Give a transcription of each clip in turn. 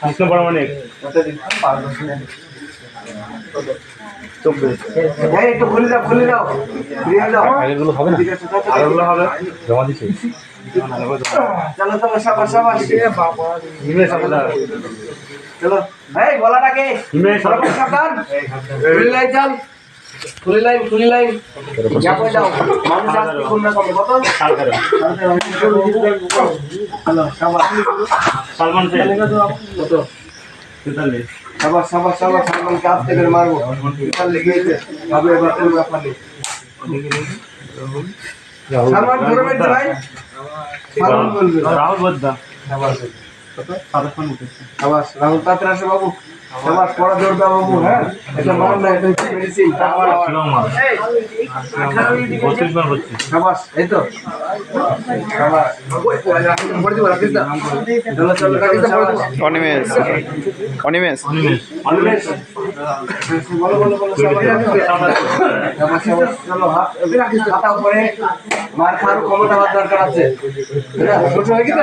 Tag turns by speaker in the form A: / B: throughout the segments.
A: কৃষ্ণ পরমাণিক
B: খুলে
A: হবে না। আগেরগুলো হবে জমা দিছি
B: চলো
A: আমাদের
B: গলাটাকে সাবধান চাল। খুলে লাইন খুলে লাইন যা কই যাও মানুষ আসতে কোন না কত?
A: সালমান
B: সাবাস সাবাস সাবাস মারবো। লেগেছে এবার কোনো ব্যাপার নেই? সালমান ধরে বেঁধে ভাই। সালমান বলবে।
A: রাহুল বদ্দা।
B: সাবাস রাহুল তাড়াতাড়ি আসো বাবু। পড়া জোর দাও বাবু হ্যাঁ? এটা মার না এটা হচ্ছে মেডিসিন?
A: হচ্ছে
B: এই তো।
C: অনিমেষ অনিমেষ।
A: অনিমেষ।
B: মার খাওয়ার ক্ষমতা হওয়ার দরকার আছে ছোট হয়ে গেছে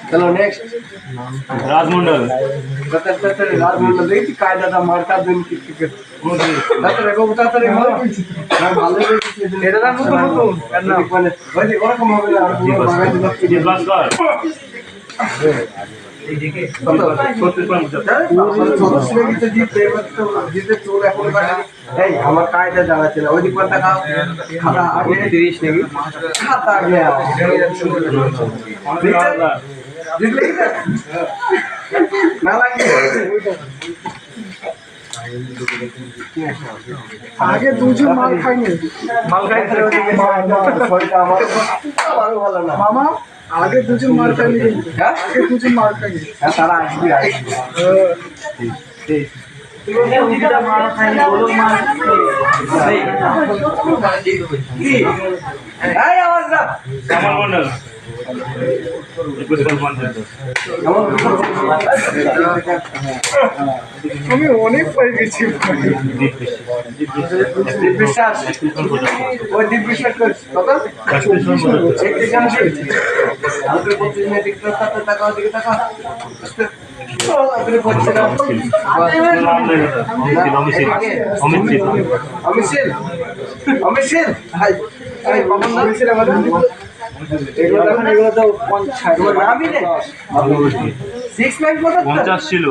B: চলো নেক্সট
A: রাজমন্ডল
B: তাড়াতাড়ি রাজ মন্ডল দেখছি কায়দাটা মার্কা দিন কি কি কি তাড়াতাড়ি বাবু তাড়াতাড়ি ভালো হ্যাঁ ভালো দেখছি এটা না নতুন নতুন মানে ওই যে ওরকম হবে না আর পুরো বাগান দিল
A: জিৎ ভাস্কর
B: কত
A: ছত্রিশ মান পঁচাত্তর
B: এই আমার কায়দা জানাচ্ছে না ওই দিক খাতা আগে তিরিশ নাকি খাতা আগে না? না
D: আগে দুজন মাল খাইনি।
B: মাল ভালো না
D: মামা আগে দুজন মাল খাইনি।
B: হ্যাঁ?
D: আগে দুজন মাল খাইনি।
B: হ্যাঁ, তারা আসবে আসবে। আওয়াজ
D: আমি অনেক পরে গেছি
A: বিশ্বাস
B: ওই দীপ বিশ্বাস অমিশিল অমিশিল বাবু আমাদের। পঞ্চাশ
A: ছিল।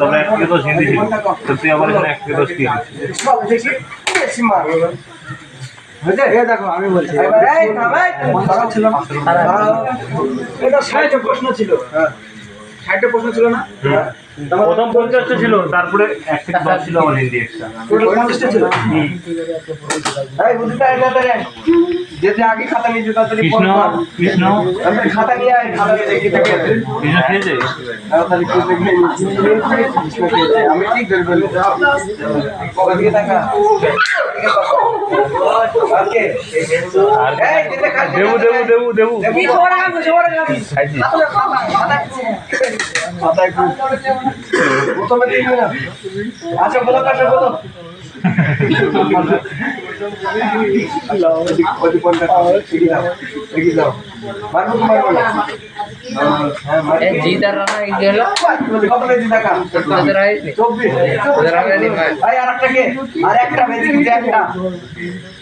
A: তবে এক হিন্দি ছিল। তো তুই আবার এখানে এক
B: দেখি আমি বলছি। প্রশ্ন ছিল। হ্যাঁ। ষাটটা প্রশ্ন ছিল না?
A: প্রথম পঞ্চাশটা ছিল তারপরে এক থেকে দশ ছিল আমার হিন্দি এক্সট্রা
B: পঞ্চাশটা ছিল? এই বুঝতে এটা তারে যে যে আগে খাতা নিয়ে যেত
A: কৃষ্ণ কৃষ্ণ।
B: খাতা নিয়ে আয় খাতা নিয়ে দেখি দেখে।
A: কৃষ্ণ খেয়েছে?
B: আমি ঠিক ধরে টাকা।
A: দেবু দেবু দেবু দেবু।
B: দেবু মাথায় খুব প্রথমে দেখবি না আচ্ছা বলো। কাছে বলো ওই কোনটা এগিয়ে যাও এগিয়ে যাও মারবো তো মারবো না মারবো।
E: জিত আর রানা
B: চব্বিশ
E: ভাই
B: আর একটা কে আর একটা।